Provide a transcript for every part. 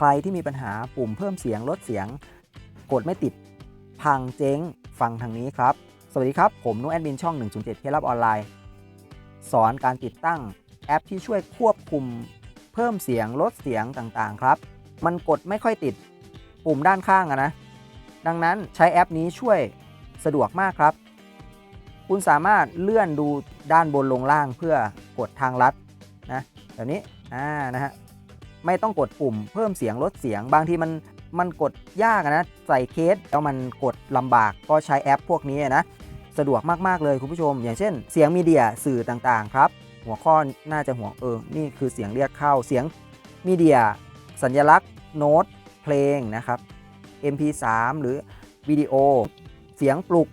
ครที่มีปัญหาปุ่มเพิ่มเสียงลดเสียง กดไม่ติด พังเจ๊ง ฟังทางนี้ครับ สวัสดีครับ ผมนุ้แอดมินช่อง 107เคล็ดลับออนไลน์ สอนการติดตั้งแอปที่ช่วยควบคุม เพิ่มเสียงลดเสียงต่างๆ ครับ มันกดไม่ค่อยติดปุ่มด้านข้างอะนะ ดังนั้นใช้แอปนี้ช่วยสะดวกมากครับ คุณสามารถเลื่อนดูด้านบนลงล่างเพื่อกดทางลัดนะแบบนี้อ่านะฮะ ไม่ต้องกดปุ่มเพิ่มเสียงลดเสียง บางทีมันมันกดยากนะ ใส่เคสแล้วมันกดลำบากก็ใช้แอปพวกนี้นะ สะดวกมาก ๆ เลยคุณผู้ชม อย่างเช่น เสียงมีเดียสื่อต่างๆ ครับ หัวข้อน่าจะหัวเออ นี่คือเสียงเรียกเข้าเสียงมีเดีย สัญลักษณ์โน้ตเพลงนะครับ MP3 หรือวิดีโอ เสียงปลุก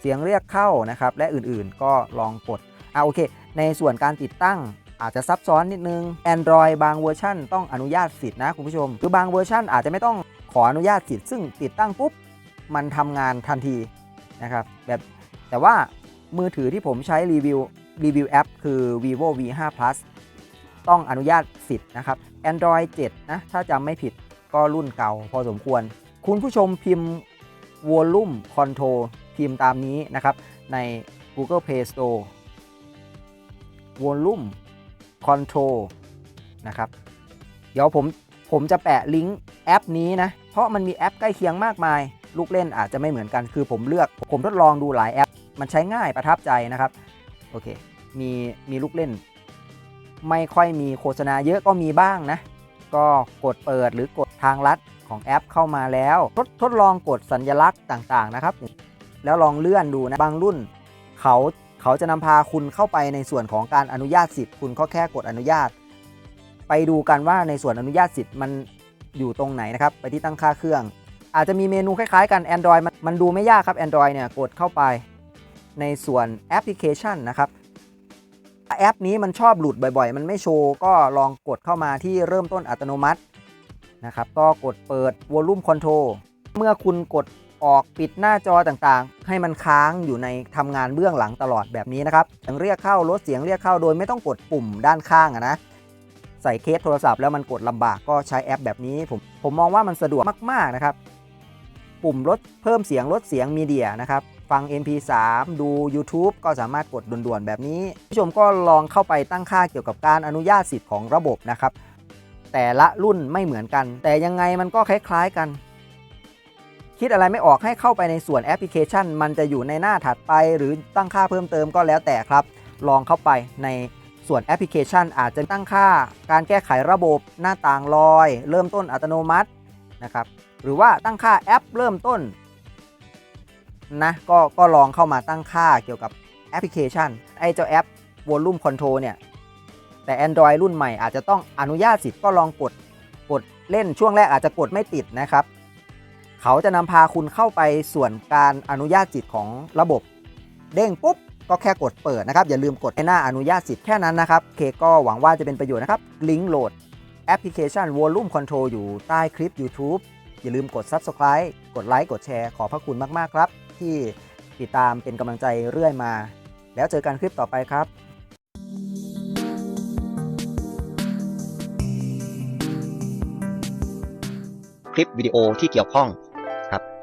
เสียงเรียกเข้านะครับ และอื่นๆก็ลองกดอ่าโอเค ในส่วนการติดตั้ง อาจจะซับซ้อนนิดนึง Android บางเวอร์ชันต้องอนุญาตสิทธิ์นะคุณผู้ชม คือบางเวอร์ชันอาจจะไม่ต้องขออนุญาตสิทธิ์ซึ่งติดตั้งปุ๊บ มันทำงานทันทีนะครับแบบแต่ว่ามือถือที่ผมใช้รีวิวรีวิวแอปคือ vivo v 5 plus ต้องอนุญาตสิทธิ์นะครับ Android 7 นะ ถ้าจำไม่ผิดก็รุ่นเก่าพอสมควร คุณผู้ชมพิมพ์ Volume Control พิมพ์ตามนี้นะครับ ใน Google Play Store Volume Control นะครับ เดี๋ยวผมผมจะแปะลิงก์แอปนี้นะ เพราะมันมีแอปใกล้เคียงมากมาย ลูกเล่นอาจจะไม่เหมือนกัน คือผมเลือก ผมทดลองดูหลายแอป มันใช้ง่ายประทับใจนะครับ โอเค มีมีลูกเล่น ไม่ค่อยมีโฆษณาเยอะก็มีบ้างนะ ก็กดเปิดหรือกดทางลัดของแอปเข้ามาแล้ว ทดทดลองกดสัญลักษณ์ต่างๆนะครับ แล้วลองเลื่อนดูนะ บางรุ่นเขา เขาจะนำพาคุณเข้าไปในส่วนของการอนุญาตสิทธิ์คุณก็แค่กดอนุญาต ไปดูกันว่าในส่วนอนุญาตสิทธิ์มันอยู่ตรงไหนนะครับ ไปที่ตั้งค่าเครื่อง อาจจะมีเมนูคล้ายๆกัน Android มันมันดูไม่ยากครับ Android เนี่ยกดเข้าไปในส่วนแอปพลิเคชันนะครับแอปนี้มันชอบหลุดบ่อยๆ มันไม่โชว์ก็ลองกดเข้ามาที่เริ่มต้นอัตโนมัตินะครับ ก็กดเปิด Volume Control เมื่อคุณกด ออกปิดหน้าจอต่างๆ ให้มันค้างอยู่ในทำงานเบื้องหลังตลอดแบบนี้นะครับเสียงเรียกเข้าลดเสียงเรียกเข้าโดยไม่ต้องกดปุ่มด้านข้างะนะใส่เคสโทรศัพท์แล้วมันกดลำบากก็ใช้แอปแบบนี้ ผมผมมองว่ามันสะดวกมากๆนะครับ ปุ่มลดเพิ่มเสียงลดเสียงมีเดียนะครับฟัง MP3 ดู YouTube ก็สามารถกดด่วนๆ แบบนี้ผู้ชมก็ลองเข้าไปตั้งค่าเกี่ยวกับการอนุญาตสิทธิ์ของระบบนะครับ แต่ละรุ่นไม่เหมือนกัน แต่ยังไงมันก็คล้ายๆกัน คิดอะไรไม่ออกให้เข้าไปในส่วนแอปพลิเคชัน มันจะอยู่ในหน้าถัดไป หรือตั้งค่าเพิ่มเติมก็แล้วแต่ครับ ลองเข้าไปในส่วนแอปพลิเคชัน อาจจะตั้งค่า การแก้ไขระบบหน้าต่างลอย เริ่มต้นอัตโนมัตินะครับหรือว่าตั้งค่าแอปเริ่มต้นนะก็ก็ลองเข้ามาตั้งค่าเกี่ยวกับแอปพลิเคชันไอ้เจ้าแอป Volume Control เนี่ยแต่ Android รุ่นใหม่อาจจะต้องอนุญาตสิทธิ์ก็ลองกดกดเล่นช่วงแรกอาจจะกดไม่ติดนะครับ เขาจะนำพาคุณเข้าไปส่วนการอนุญาตสิทธิ์ของระบบ เด้งปุ๊บก็แค่กดเปิดนะครับ อย่าลืมกดในหน้าอนุญาตสิทธิ์แค่นั้นนะครับเคก็หวังว่าจะเป็นประโยชน์นะครับลิงก์โหลดแอปพลิเคชัน Volume Control อยู่ใต้คลิป YouTube อย่าลืมกด Subscribe กดไลค์กดแชร์ขอพระคุณมาก ๆ ครับ ที่ติดตามเป็นกำลังใจเรื่อยมา แล้วเจอกันคลิปต่อไปครับคลิปวิดีโอที่เกี่ยวข้อง